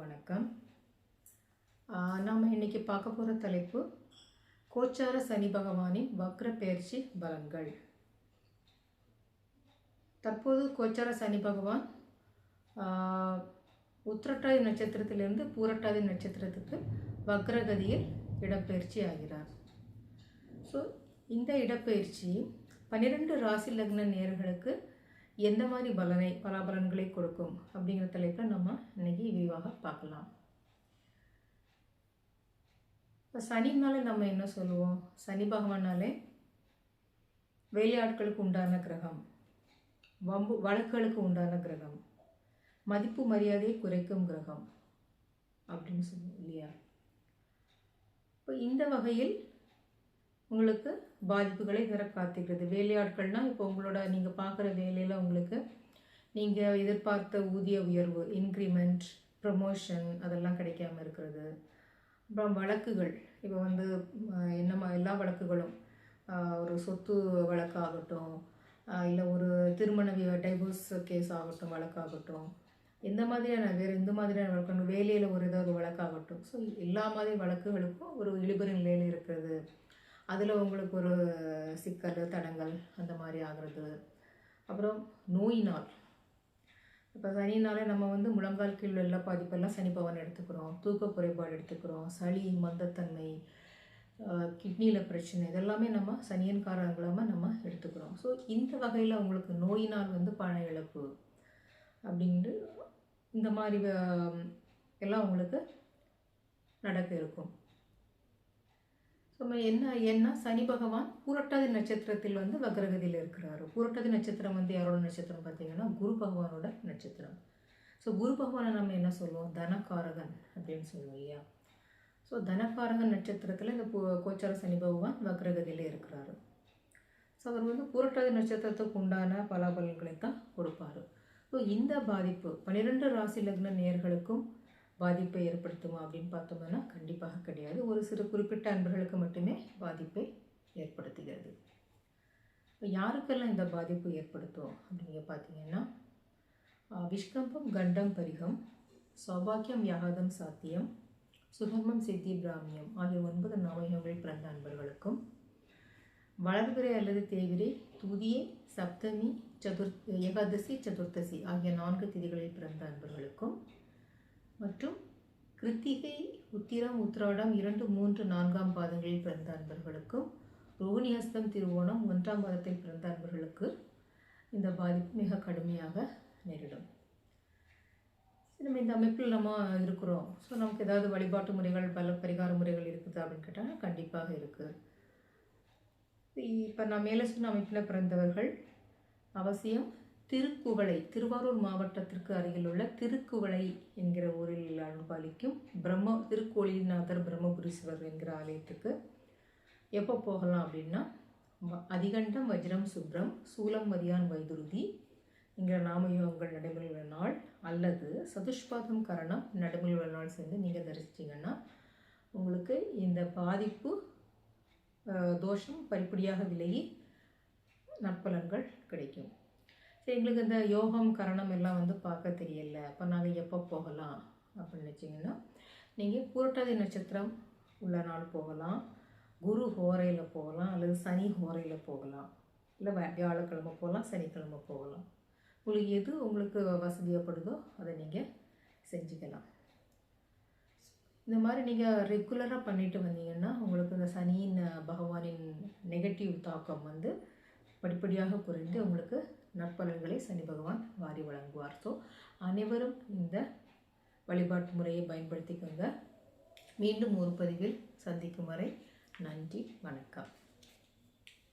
வணக்கம். நாம் இன்னைக்கு பார்க்க போகிற தலைப்பு கோச்சார சனி பகவானின் வக்ர பயிற்சி பலன்கள். தற்போது கோச்சார சனி பகவான் உத்திரட்டாதி நட்சத்திரத்திலிருந்து பூரட்டாதி நட்சத்திரத்துக்கு வக்ரகதியில் இடப்பெயர்ச்சி ஆகிறார். ஸோ இந்த இடப்பெயர்ச்சி பன்னிரெண்டு ராசி லக்ன நேர்களுக்கு எந்த மாதிரி பலனை பலாபலன்களை கொடுக்கும் அப்படிங்கிற தலைப்பில் நம்ம இன்னைக்கு விரிவாக பார்க்கலாம். இப்போ சனினாலே நம்ம என்ன சொல்லுவோம்? சனி பகவானாலே வேலையாட்களுக்கு உண்டான கிரகம். வம்பு வழக்குகளுக்கு உண்டான கிரகம். மதிப்பு மரியாதையை குறைக்கும் கிரகம் அப்படின்னு சொல்லுவோம் இல்லையா? இப்போ இந்த வகையில் உங்களுக்கு பாதிப்புகளை தர காத்துக்கிறது வேலையாட்கள்னால் இப்போ உங்களோட நீங்கள் பார்க்குற வேலையில் உங்களுக்கு நீங்கள் எதிர்பார்த்த ஊதிய உயர்வு இன்க்ரிமெண்ட் ப்ரமோஷன் அதெல்லாம் கிடைக்காம இருக்கிறது. அப்புறம் வழக்குகள். இப்போ வந்து என்ன என்னமா எல்லா வழக்குகளும் ஒரு சொத்து வழக்காகட்டும் இல்லை ஒரு திருமண டைவோர்ஸ் கேஸ் ஆகட்டும் வழக்காகட்டும். எந்த மாதிரியான வேறு எந்த மாதிரியான வழக்கு வேலையில் ஒரு ஏதாவது வழக்காகட்டும். ஸோ எல்லா மாதிரி வழக்குகளுக்கும் ஒரு இழுபறி நிலையில் இருக்கிறது. அதில் உங்களுக்கு ஒரு சிக்கல் தடங்கள் அந்த மாதிரி ஆகிறது. அப்புறம் நோயினால். இப்போ சனினாலே நம்ம வந்து முழங்கால் கீழ் எல்லா பாதிப்பெல்லாம் சனி பவன் எடுத்துக்கிறோம். தூக்க குறைபாடு எடுத்துக்கிறோம். சளி மந்தத்தன்மை கிட்னியில் பிரச்சனை இதெல்லாமே நம்ம சனியன் காரணங்களாக நம்ம எடுத்துக்கிறோம். ஸோ இந்த வகையில் உங்களுக்கு நோயினால் வந்து பண இழப்பு அப்படின்ட்டு இந்த மாதிரி எல்லாம் உங்களுக்கு நடக்க இருக்கும். என்ன ஏன்னா சனி பகவான் புரட்டாதி நட்சத்திரத்தில் வந்து வக்ரகதியில் இருக்கிறாரு. புரட்டாதி நட்சத்திரம் வந்து யாரோட நட்சத்திரம் பார்த்தீங்கன்னா குரு பகவானோட நட்சத்திரம். ஸோ குரு பகவானை நம்ம என்ன சொல்லுவோம்? தனக்காரகன் அப்படின்னு சொல்லுவோம் இல்லையா? ஸோ தனக்காரகன் நட்சத்திரத்தில் இந்த கோச்சார சனி பகவான் வக்ரகதியில் இருக்கிறாரு. ஸோ அவர் வந்து பூரட்டாதி நட்சத்திரத்துக்கு உண்டான பலாபலன்களை தான் கொடுப்பாரு. ஸோ இந்த பாதிப்பு பன்னிரெண்டு ராசி லக்ன நேர்களுக்கும் பாதிப்பை ஏற்படுத்துமா அப்படின்னு பார்த்தோம்னா கண்டிப்பாக கிடையாது. ஒரு சிறு குறிப்பிட்ட அன்பர்களுக்கு மட்டுமே பாதிப்பை ஏற்படுத்துகிறது. இப்போ யாருக்கெல்லாம் இந்த பாதிப்பு ஏற்படுத்தும் அப்படிங்க பார்த்தீங்கன்னா விஷ்கம்பம் கண்டம் பரிகம் சௌபாக்கியம் யாகதம் சாத்தியம் சுகர்மம் சித்தி பிராமியம் ஆகிய ஒன்பது நவயங்கள் பிறந்த அன்பர்களுக்கும் வளர்பிறை அல்லது தேவிரை துதியை சப்தமி சதுர் ஏகாதசி சதுர்த்தசி ஆகிய நான்கு திதிகளில் பிறந்த அன்பர்களுக்கும் மற்றும் கிருத்திகை உத்திரம் உத்திராடம் இரண்டு மூன்று நான்காம் பாதங்களில் பிறந்த அன்பர்களுக்கும் ரோகிணி ஹஸ்தம் திருவோணம் ஒன்றாம் பாதத்தில் பிறந்த அன்பர்களுக்கு இந்த பாதிப்பு மிக கடுமையாக நேரிடும். சரி, நம்ம இந்த அமைப்பில் நம்ம இருக்கிறோம். ஸோ நமக்கு ஏதாவது வழிபாட்டு முறைகள் பல பரிகார முறைகள் இருக்குது அப்படின்னு கேட்டால் கண்டிப்பாக இருக்குது இப்போ நான் மேலே சொன்ன அமைப்பில் பிறந்தவர்கள் அவசியம் திருக்குவளை திருவாரூர் மாவட்டத்திற்கு அருகில் உள்ள திருக்குவளை என்கிற ஊரில் அனுபாலிக்கும் பிரம்ம திருக்கோழிநாதர் பிரம்மபுரீஸ்வரர் என்கிற ஆலயத்துக்கு எப்போ போகலாம் அப்படின்னா அதிகண்டம் வஜ்ரம் சுப்ரம் சூலம் மதியான் வைதுருதி என்கிற நாமயோகங்கள் நடைமுறையுள்ள நாள் அல்லது சதுஷ்பாதம் கரணம் நடைமுறையுள்ள நாள் சேர்ந்து நீங்கள் தரிசிச்சிங்கன்னா உங்களுக்கு இந்த பாதிப்பு தோஷம் படிப்படியாக விலகி நற்பலன்கள் கிடைக்கும். சரி எங்களுக்கு இந்த யோகம் கரணம் எல்லாம் வந்து பார்க்க தெரியல. அப்போ நாங்கள் எப்போ போகலாம் அப்படின்னு வச்சிங்கன்னா நீங்கள் புரட்டாதி நட்சத்திரம் உள்ள நாள் போகலாம். குரு ஹோரையில் போகலாம். அல்லது சனி ஹோரையில் போகலாம். இல்லை வியாழக்கிழமை போகலாம் சனிக்கிழமை போகலாம். உங்களுக்கு எது உங்களுக்கு வசதியப்படுதோ அதை நீங்கள் செஞ்சுக்கலாம். இந்த மாதிரி நீங்கள் ரெகுலராக பண்ணிட்டு வந்தீங்கன்னா உங்களுக்கு இந்த சனியின் பகவானின் நெகட்டிவ் தாக்கம் வந்து படிப்படியாக குறைந்து உங்களுக்கு நற்பலன்களை சனி பகவான் வாரி வழங்குவார். ஸோ அனைவரும் இந்த வழிபாட்டு முறையை பயன்படுத்திக்கோங்க. மீண்டும் ஒரு பதிவில் சந்திக்கும் வரை நன்றி வணக்கம்.